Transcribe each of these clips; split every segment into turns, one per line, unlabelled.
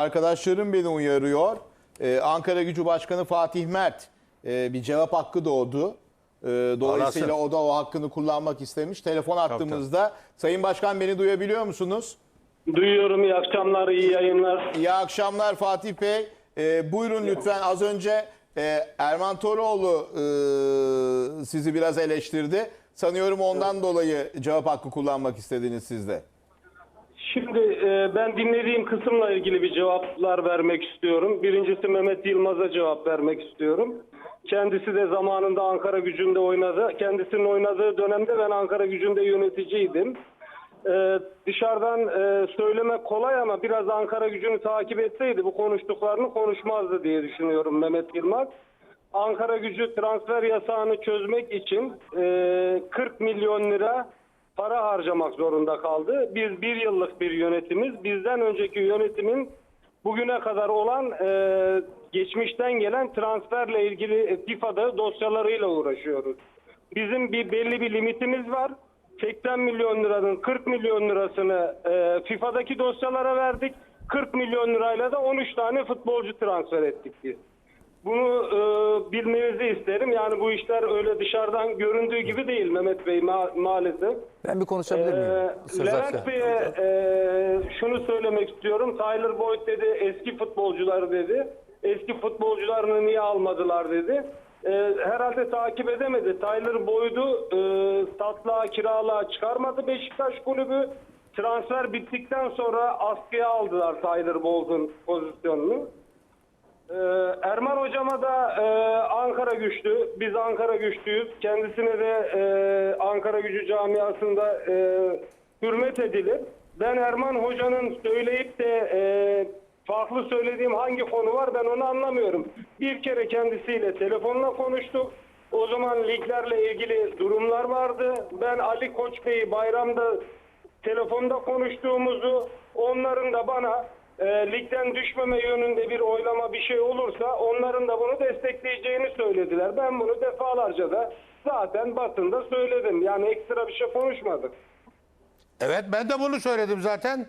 Arkadaşlarım beni uyarıyor. Ee, Ankara Gücü Başkanı Fatih Mert e, bir cevap hakkı doğdu. Ee, dolayısıyla o da o hakkını kullanmak istemiş. Telefon attığımızda. Sayın Başkan beni duyabiliyor musunuz?
Duyuyorum. İyi akşamlar, iyi yayınlar.
İyi akşamlar Fatih Bey. Ee, buyurun lütfen az önce e, Erman Toroğlu e, sizi biraz eleştirdi. Sanıyorum ondan dolayı cevap hakkı kullanmak istediniz siz de.
Şimdi e, ben dinlediğim kısımla ilgili bir cevaplar vermek istiyorum. Birincisi Mehmet Yılmaz'a cevap vermek istiyorum. Kendisi de zamanında Ankara gücünde oynadı. Kendisinin oynadığı dönemde ben Ankara gücünde yöneticiydim. E, dışarıdan e, söylemek kolay ama biraz Ankara gücünü takip etseydi bu konuştuklarını konuşmazdı diye düşünüyorum Mehmet Yılmaz. Ankara gücü transfer yasağını çözmek için e, 40 milyon lira para harcamak zorunda kaldı. Biz bir yıllık bir yönetimiz. Bizden önceki yönetimin bugüne kadar olan e, geçmişten gelen transferle ilgili FIFA'da dosyalarıyla uğraşıyoruz. Bizim bir belli bir limitimiz var. 80 milyon liranın 40 milyon lirasını e, FIFA'daki dosyalara verdik. 40 milyon lirayla da 13 tane futbolcu transfer ettik biz. Bunu e, bilmenizi isterim. Yani bu işler öyle dışarıdan göründüğü gibi değil Mehmet Bey ma- maalesef.
Ben bir konuşabilir miyim?
Ee, Levent. Bey'e e, şunu söylemek istiyorum. Tyler Boyd dedi eski futbolcular dedi. Eski futbolcularını niye almadılar dedi. E, herhalde takip edemedi. Tyler Boyd'u e, satlığa kiralığa çıkarmadı Beşiktaş kulübü. Transfer bittikten sonra askıya aldılar Tyler Boyd'un pozisyonunu. Ee, Erman hocama da e, Ankara güçlü. Biz Ankara güçlüyüz. Kendisine de e, Ankara gücü camiasında e, hürmet edilir. Ben Erman hocanın söyleyip de e, farklı söylediğim hangi konu var ben onu anlamıyorum. Bir kere kendisiyle telefonla konuştuk. O zaman liglerle ilgili durumlar vardı. Ben Ali Koç Bey'i bayramda telefonda konuştuğumuzu, onların da bana e, ligden düşmeme yönünde bir oylama bir şey olursa onların da bunu destekleyeceğini söylediler. Ben bunu defalarca da zaten basında söyledim. Yani ekstra bir şey konuşmadık.
Evet ben de bunu söyledim zaten.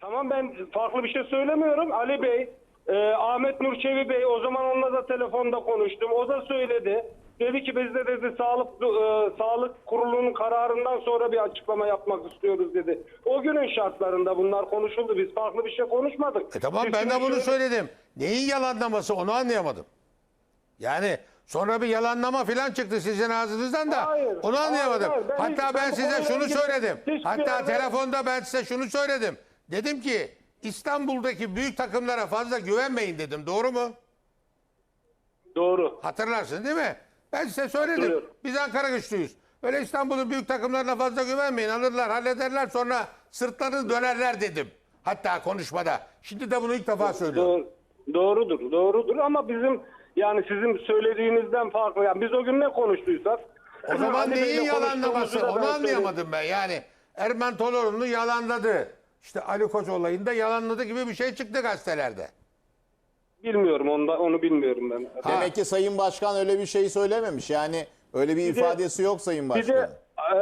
Tamam ben farklı bir şey söylemiyorum. Ali Bey, e, Ahmet Nurçevi Bey o zaman onunla da telefonda konuştum. O da söyledi. Dedi ki biz de dedi sağlık e, sağlık kurulunun kararından sonra bir açıklama yapmak istiyoruz dedi. O günün şartlarında bunlar konuşuldu. Biz farklı bir şey konuşmadık.
E tamam
Biz
ben de bunu söyledim. Neyin yalanlaması onu anlayamadım. Yani sonra bir yalanlama falan çıktı sizin ağzınızdan da
Hayır,
onu anlayamadım.
hayır, hayır. Ben hiç-
Hatta ben
ben bu
size
konuyla
şunu
ilgili
söyledim.
hiçbir
Hatta
yerde-
telefonda ben size şunu söyledim. Dedim ki İstanbul'daki büyük takımlara fazla güvenmeyin dedim. Doğru mu?
Doğru.
Hatırlarsın değil mi? Ben size söyledim.
Hatırlıyorum.
Biz Ankara güçlüyüz. Öyle İstanbul'un büyük takımlarına fazla güvenmeyin. Alırlar, hallederler sonra sırtlarını dönerler dedim. Hatta konuşmada. Şimdi de bunu ilk defa söylüyorum.
Doğru, doğrudur, doğrudur ama bizim yani sizin söylediğinizden farklı. Yani biz o gün ne konuştuysak.
O zaman
Bey'le
neyin yalanlaması? Onu anlayamadım ben. Yani Erman Tolorunlu yalanladı. İşte Ali Koç olayında yalanladı gibi bir şey çıktı gazetelerde.
Bilmiyorum onda, onu bilmiyorum ben.
Demek ki Sayın Başkan öyle bir şey söylememiş. Yani öyle bir
de-
ifadesi yok Sayın
Bir
Başkan.
de e,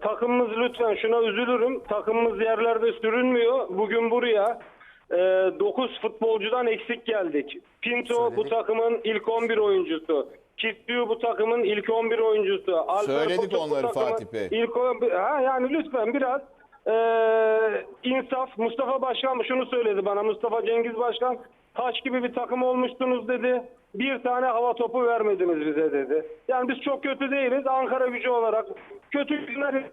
takımımız lütfen şuna üzülürüm. Takımımız yerlerde sürünmüyor. Bugün buraya 9 futbolcudan eksik geldik. Pinto bu takımın ilk 11 oyuncusu. Kitbiu bu takımın ilk 11 oyuncusu. Alper
Söyledik
bu
onları
takımın
Fatih Bey.
İlk 11, ha, yani lütfen biraz e, insaf. Mustafa Başkan şunu söyledi bana. Mustafa Cengiz Başkan taş gibi bir takım olmuştunuz dedi. Bir tane hava topu vermediniz bize dedi. Yani biz çok kötü değiliz. Ankara gücü olarak kötü günler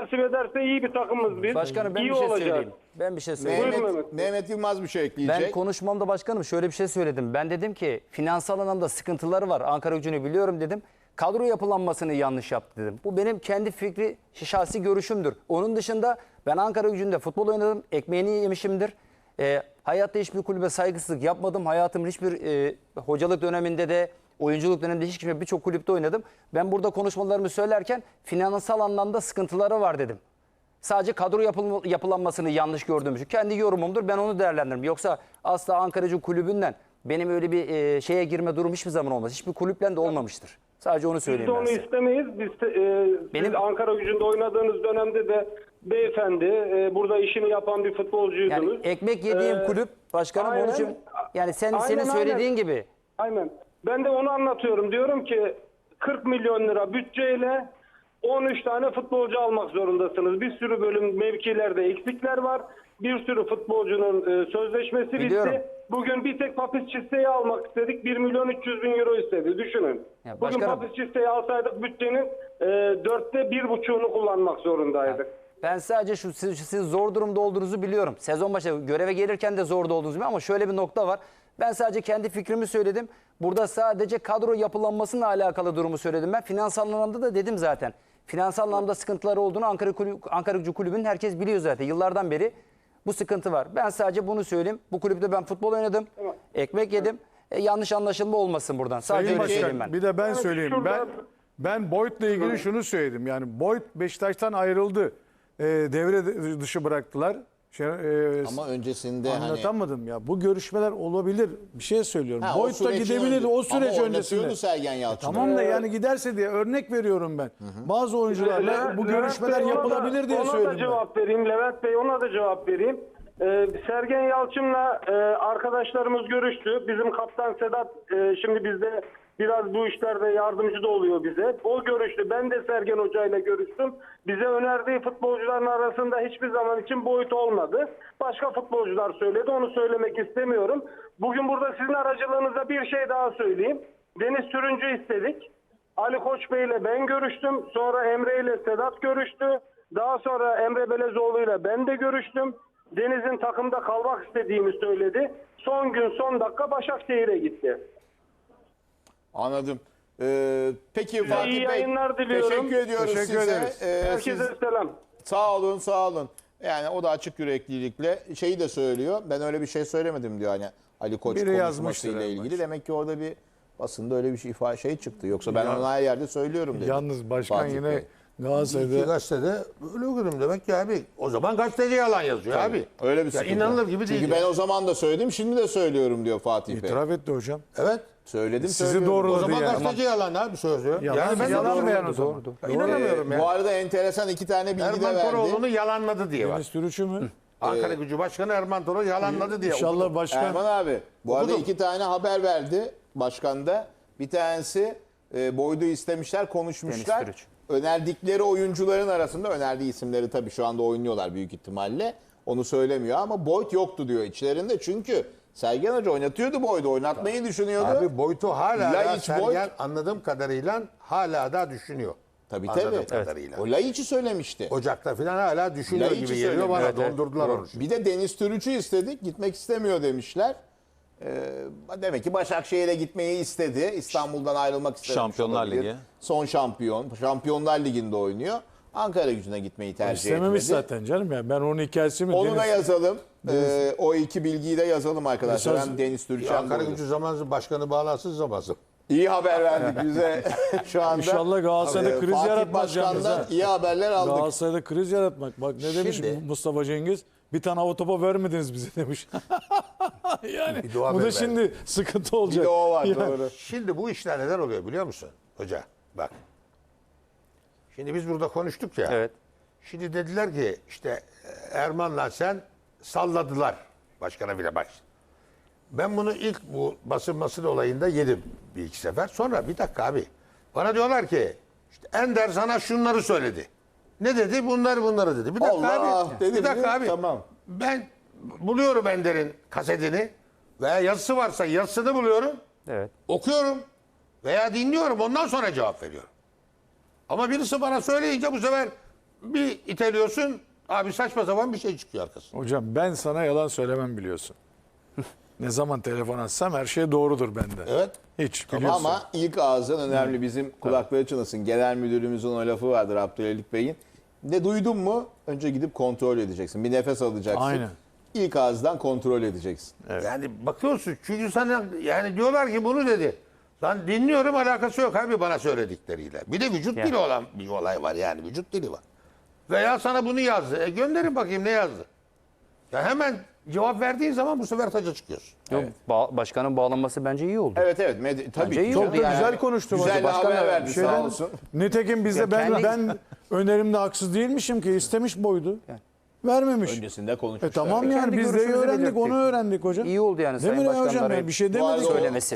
nasip ederse iyi bir takımız biz.
Başkanım ben
iyi
bir şey
olacağız.
söyleyeyim. Ben bir şey söyleyeyim.
Buyurun
Mehmet.
Mehmet
Yılmaz bir şey ekleyecek.
Ben konuşmamda başkanım şöyle bir şey söyledim. Ben dedim ki finansal anlamda sıkıntıları var. Ankara gücünü biliyorum dedim. Kadro yapılanmasını yanlış yaptı dedim. Bu benim kendi fikri, şahsi görüşümdür. Onun dışında ben Ankara gücünde futbol oynadım. Ekmeğini yemişimdir. Ee, hayatta hiçbir kulübe saygısızlık yapmadım. Hayatımın hiçbir e, hocalık döneminde de oyunculuk döneminde hiç kimse birçok kulüpte oynadım. Ben burada konuşmalarımı söylerken finansal anlamda sıkıntıları var dedim. Sadece kadro yapıl- yapılanmasını yanlış gördüğüm için. Kendi yorumumdur. Ben onu değerlendiririm. Yoksa asla Ankaracı kulübünden benim öyle bir e, şeye girme durum hiçbir zaman olmaz. Hiçbir kulüple de olmamıştır. Sadece onu
Biz
söyleyeyim
de
ben
onu
size.
istemeyiz. Biz de, e,
Benim-
siz Ankara gücünde oynadığınız dönemde de beyefendi. E, burada işini yapan bir futbolcuydunuz.
Yani ekmek yediğim
Ee,
kulüp başkanım onun
aynen.
için yani sen
Aynen,
senin söylediğin
aynen.
gibi
Aynen. Ben de onu anlatıyorum. Diyorum ki 40 milyon lira bütçeyle 13 tane futbolcu almak zorundasınız. Bir sürü bölüm mevkilerde eksikler var. Bir sürü futbolcunun e, sözleşmesi
Biliyorum.
bitti. Bugün bir tek Papis Çiste'yi almak istedik. 1 milyon 300 bin euro istedi. Düşünün.
Ya
Bugün
başkanım-
Papis Çiste'yi alsaydık bütçenin e, dörtte bir buçuğunu kullanmak zorundaydık.
Ben sadece şu siz, sizin zor durumda olduğunuzu biliyorum. Sezon başı göreve gelirken de zorda olduğunuzu biliyorum ama şöyle bir nokta var. Ben sadece kendi fikrimi söyledim. Burada sadece kadro yapılanmasıyla alakalı durumu söyledim. Ben finansal anlamda da dedim zaten. Finansal anlamda sıkıntıları olduğunu Ankara Kulüp, Ankara Gücü Kulübü'nün herkes biliyor zaten. Yıllardan beri bu sıkıntı var. Ben sadece bunu söyleyeyim. Bu kulüpte ben futbol oynadım. Ekmek yedim. E, yanlış anlaşılma olmasın buradan. Sadece
Sayın
öyle söyleyeyim
Başkan
ben.
bir de ben söyleyeyim. Ben ben Boyd'la ilgili şunu söyledim. Yani Boyd Beşiktaş'tan ayrıldı. Ee, devre dışı bıraktılar. Şey, e,
Ama öncesinde hani
anlatamadım ya. Bu görüşmeler olabilir. Bir şey söylüyorum.
Ha, o
Boyd da
sürecin
gidebilir
önce-
o süreç
Ama
öncesinde.
oynatıyordu Sergen Yalçın.
Tamam da yani giderse diye örnek veriyorum ben. Bazı oyuncularla
Levent-
bu
Levent
görüşmeler
Bey, ona da-
yapılabilir diye
ona
söyledim
da
ben.
cevap vereyim. Levent Bey ona da cevap vereyim. Ee, Sergen Yalçın'la e, arkadaşlarımız görüştü. Bizim kaptan Sedat e, şimdi bizde biraz bu işlerde yardımcı da oluyor bize. O görüştü. Ben de Sergen Hoca ile görüştüm. Bize önerdiği futbolcuların arasında hiçbir zaman için boyut olmadı. Başka futbolcular söyledi. Onu söylemek istemiyorum. Bugün burada sizin aracılığınızda bir şey daha söyleyeyim. Deniz Sürüncü istedik. Ali Koç Bey ile ben görüştüm. Sonra Emre ile Sedat görüştü. Daha sonra Emre Belezoğlu ile ben de görüştüm. Deniz'in takımda kalmak istediğini söyledi. Son gün son dakika Başakşehir'e gitti.
Anladım. Ee, peki Fatih Bey
yayınlar diliyorum.
teşekkür ediyoruz
Teşekkür
size.
ederiz.
Ee,
Herkese
siz-
selam.
Sağ olun, sağ olun. Yani o da açık yüreklilikle şeyi de söylüyor. Ben öyle bir şey söylemedim diyor hani Ali Koç
Biri
konuşmasıyla ilgili.
başta.
Demek ki orada bir basında öyle bir şey şey çıktı. Yoksa ben onu her yerde söylüyorum dedi.
Yalnız başkan
Fatih
yine
Bey.
İki
Galatasaray'da
gazetede böyle okudum demek ki abi. O zaman gazeteci yalan yazıyor abi.
Öyle bir
Ya
sıkıntı.
inanılır gibi değil.
Çünkü ben o zaman da söyledim, şimdi de söylüyorum diyor Fatih Bey.
itiraf etti hocam.
Evet.
Söyledim,
Sizi
söylüyorum.
doğruladı
O zaman
yani.
gazeteci yalan abi söylüyor.
Yalan,
yani ben de
yalan
doğru-. Ya İnanamıyorum
Ee,
ya.
Bu arada enteresan iki tane bilgi de
Erman
verdi.
Toroğlu'nu yalanladı diye var.
Deniz Türüç'ü mü?
Ankara Gücü Başkanı Erman Toroğlu yalanladı diye.
İnşallah
okudum.
başkan
Erman abi bu arada
Okudum.
iki tane haber verdi başkan da. Bir tanesi e, Boyd'u istemişler, konuşmuşlar. Önerdikleri oyuncuların arasında önerdiği isimleri tabii şu anda oynuyorlar büyük ihtimalle. Onu söylemiyor ama Boyd yoktu diyor içlerinde. Çünkü Sergen Hoca oynatıyordu Boyd'u, oynatmayı düşünüyordu.
Abi boyutu hala da
Laiç,
Sergen
Boyd-
anladığım kadarıyla hala da düşünüyor.
tabii
Anladığım
tabii.
kadarıyla.
O Laiç'i söylemişti.
Ocakta falan hala düşünüyor
Laiç'i
gibi geliyor bana.
Evet, evet.
Dondurdular onu.
Bir de Deniz Türüç'ü istedik. Gitmek istemiyor demişler. Ee, demek ki Başakşehir'e gitmeyi istedi. İstanbul'dan ayrılmak istedi.
Şampiyonlar Ligi.
Son şampiyon. Şampiyonlar Ligi'nde oynuyor. Ankara gücüne gitmeyi tercih
istememiş
etmedi.
zaten canım ya. Ben onun hikayesini
Onu da
Deniz-
yazalım. Ee, o iki bilgiyi de yazalım arkadaşlar.
Esas-
Hem Deniz hem
Ankara. Gücü zamanı başkanı bağlansız zamanı.
İyi haber verdik bize şu anda.
İnşallah Galatasaray'da
Ee,
kriz
Fatih
yaratmaz yalnız ha.
iyi haberler aldık.
Galatasaray'da kriz yaratmak. Bak ne demiş
Şimdi-
Mustafa Cengiz? Bir tane hava topa vermediniz bize demiş. yani
Bir dua
bu da
ver
şimdi sıkıntı
Bir
olacak.
de o var
Yani
doğru.
Şimdi bu işler neden oluyor biliyor musun hoca? Bak. Şimdi biz burada konuştuk ya.
Evet.
Şimdi dediler ki işte Erman'la sen salladılar başkana bile bak. Ben bunu ilk bu basın olayında yedim bir iki sefer. Sonra bir dakika abi. Bana diyorlar ki işte Ender sana şunları söyledi. Ne dedi? Bunları bunları dedi. Bir dakika
Allah
abi.
dedi
bir dakika
mi?
abi.
Tamam.
Ben buluyorum Ender'in kasetini veya yazısı varsa yazısını buluyorum.
Evet.
Okuyorum veya dinliyorum ondan sonra cevap veriyorum. Ama birisi bana söyleyince bu sefer bir iteliyorsun abi saçma sapan bir şey çıkıyor arkasında.
Hocam ben sana yalan söylemem biliyorsun. ne zaman telefon açsam her şey doğrudur bende.
Evet.
Hiç biliyorsun.
Ama ilk ağızdan önemli bizim kulakları çınlasın. Genel müdürümüzün o lafı vardır Abdülhalit Bey'in. Ne duydun mu önce gidip kontrol edeceksin. Bir nefes alacaksın.
Aynen.
İlk ağızdan kontrol edeceksin.
Yani bakıyorsun çünkü sana yani diyorlar ki bunu dedi. Lan dinliyorum alakası yok abi bana söyledikleriyle. Bir de vücut
Yani.
dili olan bir olay var yani vücut dili var. Veya sana bunu yazdı. E gönderin bakayım ne yazdı. Ya hemen cevap verdiğin zaman bu sefer taca çıkıyorsun.
Yok, ba- başkanın bağlanması bence iyi oldu.
Evet evet. Med- tabii
Bence iyi
çok
oldu
da
yani.
Güzel konuştu.
Güzel
Başkan.
haber verdi
şeyden-
sağ olsun.
Nitekim bizde ben
kendi-
ben önerimde haksız değilmişim ki istemiş boydu. Vermemiş.
Öncesinde
E
konuşmuşlar.
tamam
Kendi
yani biz de
görüşümüzü
öğrendik
belirttik.
onu öğrendik hocam.
İyi oldu yani
Değil mi
Sayın
ya hocam? Bir şey
Bu arada
demedik.
o
söylemesi.